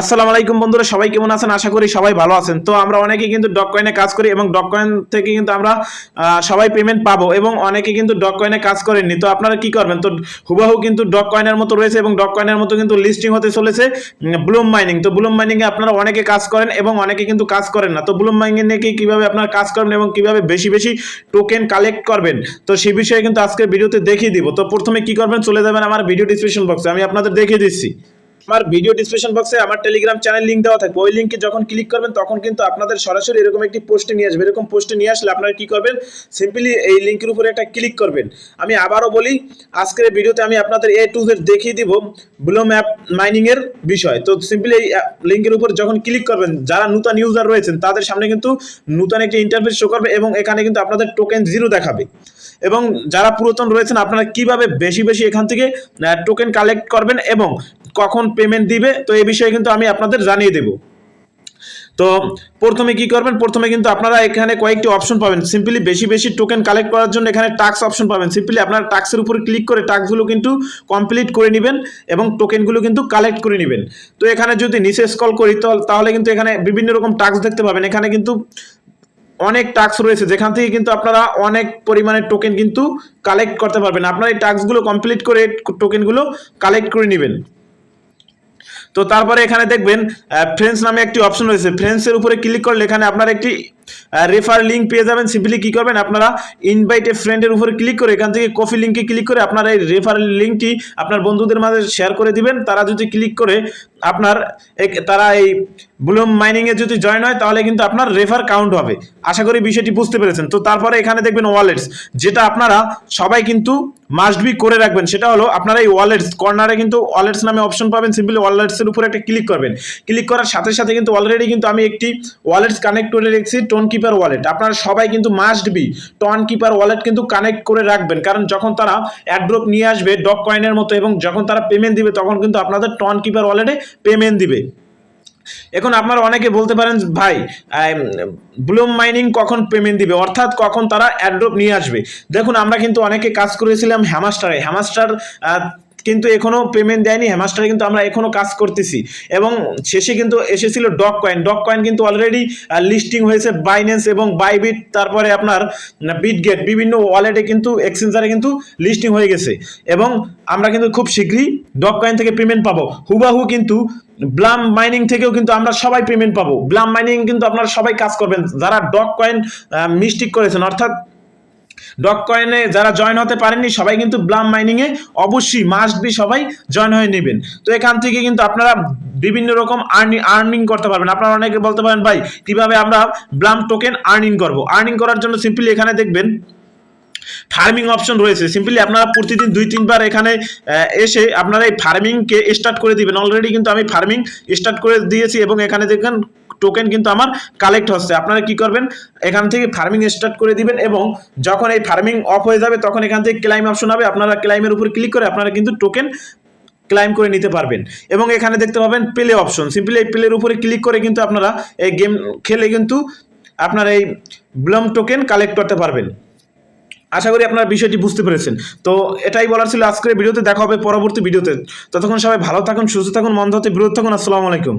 আসসালামু আলাইকুম বন্ধুরা, সবাই কেমন আছেন? আশা করি সবাই ভালো আছেন। তো আমরা অনেকে কিন্তু ডক কয়েনে কাজ করি এবং ডক কয়েন থেকে কিন্তু আমরা সবাই পেমেন্ট পাবো এবং অনেকে কিন্তু ডক কয়েনে কাজ করেননি। তো আপনারা কি করবেন? তো হুবাহু কিন্তু ডক কয়েনের মতো রয়েছে এবং ডক কয়েনের মতো কিন্তু লিস্টিং হতে চলেছে ব্লুম মাইনিং তো ব্লুম মাইনিং এ আপনারা অনেকে কাজ করেন এবং অনেকে কিন্তু কাজ করেন না। তো ব্লুম মাইনিং এ কি কীভাবে আপনারা কাজ করবেন এবং কীভাবে বেশি বেশি টোকেন কালেক্ট করবেন? তো সেই বিষয়ে কিন্তু আজকের ভিডিওতে দেখিয়ে দিব। তো প্রথমে কি করবেন? চলে যাবেন আমার ভিডিও ডিসক্রিপশন বক্সে আমি আপনাদের দেখিয়ে দিচ্ছি। আমার ভিডিও ডিসক্রিপশন বক্সে আমার টেলিগ্রাম চ্যানেল লিংক দেওয়া থাকবে। ওই লিংকে যখন ক্লিক করবেন, তখন কিন্তু আপনাদের সরাসরি এরকম একটি পোস্টে নিয়ে আসবে। এরকম পোস্টে নিয়ে আসলে আপনারা কি করবেন? সিম্পলি এই লিংকের উপরে একটা ক্লিক করবেন। আমি আবারও বলি, আজকের ভিডিওতে আমি আপনাদের এ টু জেড দেখিয়ে দিব ব্লুম অ্যাপ মাইনিং এর বিষয়। তো সিম্পলি এই লিংকের উপর যখন ক্লিক করবেন, যারা নতুন ইউজার রয়েছেন, তাদের সামনে কিন্তু নতুন একটি ইন্টারফেস শো করবে এবং এখানে কিন্তু আপনাদের টোকেন জিরো দেখাবে। এবং যারা পুরাতন রয়েছেন, আপনারা কীভাবে বেশি বেশি এখান থেকে টোকেন কালেক্ট করবেন এবং কখন পেমেন্ট দিবে, তো এই বিষয়ে কিন্তু আমি আপনাদের জানিয়ে দেব। তো প্রথমে কি করবেন? প্রথমে কিন্তু আপনারা এখানে কয়েকটি অপশন পাবেন। সিম্পলি বেশি বেশি টোকেন কালেক্ট করার জন্য এখানে টাক্স অপশন পাবেন। সিম্পলি আপনারা টাক্সের উপর ক্লিক করে টাক্সগুলো কিন্তু কমপ্লিট করে নেবেন এবং টোকেনগুলো কিন্তু কালেক্ট করে নেবেন। তো এখানে যদি নিচে স্কল করি তাহলে কিন্তু এখানে বিভিন্ন রকম টাক্স দেখতে পাবেন। এখানে কিন্তু অনেক টাস্ক রয়েছে। যেখান থেকে কিন্তু আপনারা অনেক পরিমাণে টোকেন কিন্তু কালেক্ট করতে পারবেন। আপনারা এই টাস্কগুলো কমপ্লিট করে টোকেনগুলো কালেক্ট করে নেবেন। তো তারপরে এখানে দেখবেন ফ্রেন্ডস নামে একটি অপশন রয়েছে। ফ্রেন্ডসের উপরে ক্লিক করলে এখানে আপনার একটি রেফার লিঙ্ক পেয়ে যাবেন। সিম্পলি কি করবেন? আপনারা ইনভাইট এ ফ্রেন্ডের উপরে ক্লিক করে এখান থেকে কফি লিঙ্কে ক্লিক করে আপনারা এই রেফার লিঙ্কটি আপনার বন্ধুদের মাঝে শেয়ার করে দিবেন। তারা যদি ক্লিক করে আপনার তারা এই ব্লুম মাইনিংয়ে যদি জয়েন হয়, তাহলে কিন্তু আপনার রেফার কাউন্ট হবে। আশা করি বিষয়টি বুঝতে পেরেছেন। তো তারপরে এখানে দেখবেন ওয়ালেটস যেটা আপনারা সবাই কিন্তু মাস্ট বি করে রাখবেন, সেটা হলো আপনারা এই ওয়ালেটস কর্নারে কিন্তু ওয়ালেটস নামে অপশন পাবেন। সিম্পলি ওয়ালেটসের উপরে একটা ক্লিক করবেন। ক্লিক করার সাথে সাথে কিন্তু অলরেডি কিন্তু আমি একটি ওয়ালেটস কানেক্ট করে রেখেছি। টোন কিপার ওয়ালেট আপনারা সবাই কিন্তু must be Tonkeeper wallet কিন্তু কানেক্ট করে রাখবেন। কারণ যখন তারা অ্যাড্রপ নিয়ে আসবে ডক কয়েনের মতো এবং যখন তারা পেমেন্ট দিবে, তখন কিন্তু আপনাদের টন কিপার ওয়ালেটে পেমেন্ট দিবে। এখন আপনারা অনেকে বলতে পারেন, ভাই ব্লুম মাইনিং কখন পেমেন্ট দিবে? অর্থাৎ কখন তারা অ্যাড্রপ নিয়ে আসবে। দেখুন, আমরা কিন্তু অনেকে কাজ করেছিলাম হ্যামাস্টারে হ্যামাস্টার কিন্তু এখনও পেমেন্ট দেয়নি হ্যামাস্টারে কিন্তু আমরা এখনও কাজ করতেছি। এবং শেষে কিন্তু এসেছিল ডক কয়েন ডক কয়েন কিন্তু অলরেডি লিস্টিং হয়েছে বাইন্যান্স এবং বাইবিট তারপরে আপনার বিটগেট বিভিন্ন ওয়ালেটে কিন্তু এক্সচেঞ্জারে কিন্তু লিস্টিং হয়ে গেছে। এবং আমরা কিন্তু খুব শীঘ্রই ডক কয়েন থেকে পেমেন্ট পাবো। হুবাহু কিন্তু ব্লাম মাইনিং থেকেও কিন্তু আমরা সবাই পেমেন্ট পাবো। ব্লাম মাইনিং কিন্তু আপনারা সবাই কাজ করবেন। যারা ডক কয়েন মিস্টিক করেছেন, অর্থাৎ ডক কয়েনে যারা জয়েন হতে পারেননি, সবাই কিন্তু ব্লাম মাইনিং এ অবশ্যই মাস্ট বি সবাই জয়েন হয়ে নেবেন। তো এখান থেকে কিন্তু আপনারা বিভিন্ন রকম আর্নিং আর্নিং করতে পারবেন। আপনারা অনেকে বলতে পারেন, ভাই, কীভাবে আমরা ব্লাম টোকেন আর্নিং করব? আর্নিং করার জন্য সিম্পলি এখানে দেখবেন ফার্মিং অপশন রয়েছে। সিম্পলি আপনারা প্রতিদিন দুই, তিনবার এখানে এসে আপনারা এই ফার্মিংকে স্টার্ট করে দিবেন। অলরেডি কিন্তু আমি ফার্মিং স্টার্ট করে দিয়েছি এবং এখানে দেখেন টোকেন কিন্তু আমার কালেক্ট হচ্ছে। আপনারা কি করবেন? এখান থেকে ফার্মিং স্টার্ট করে দিবেন এবং যখন এই ফার্মিং অফ হয়ে যাবে, তখন এখান থেকে ক্লাইম অপশন হবে। আপনারা ক্লাইমের উপর ক্লিক করে আপনারা কিন্তু টোকেন ক্লাইম করে নিতে পারবেন। এবং এখানে দেখতে পাবেন প্লে অপশন সিম্পলি এই প্লের উপরে ক্লিক করে কিন্তু আপনারা এই গেম খেলে কিন্তু আপনার এই ব্লম টোকেন কালেক্ট করতে পারবেন। আশা করি আপনারা বিষয়টি বুঝতে পেরেছেন। তো এটাই বলার ছিল আজকের ভিডিওতে। দেখা হবে পরবর্তী ভিডিওতে। ততক্ষণ সবাই ভালো থাকুন, সুস্থ থাকুন, মন্দ হতে বিরত থাকুন। আসসালামু আলাইকুম।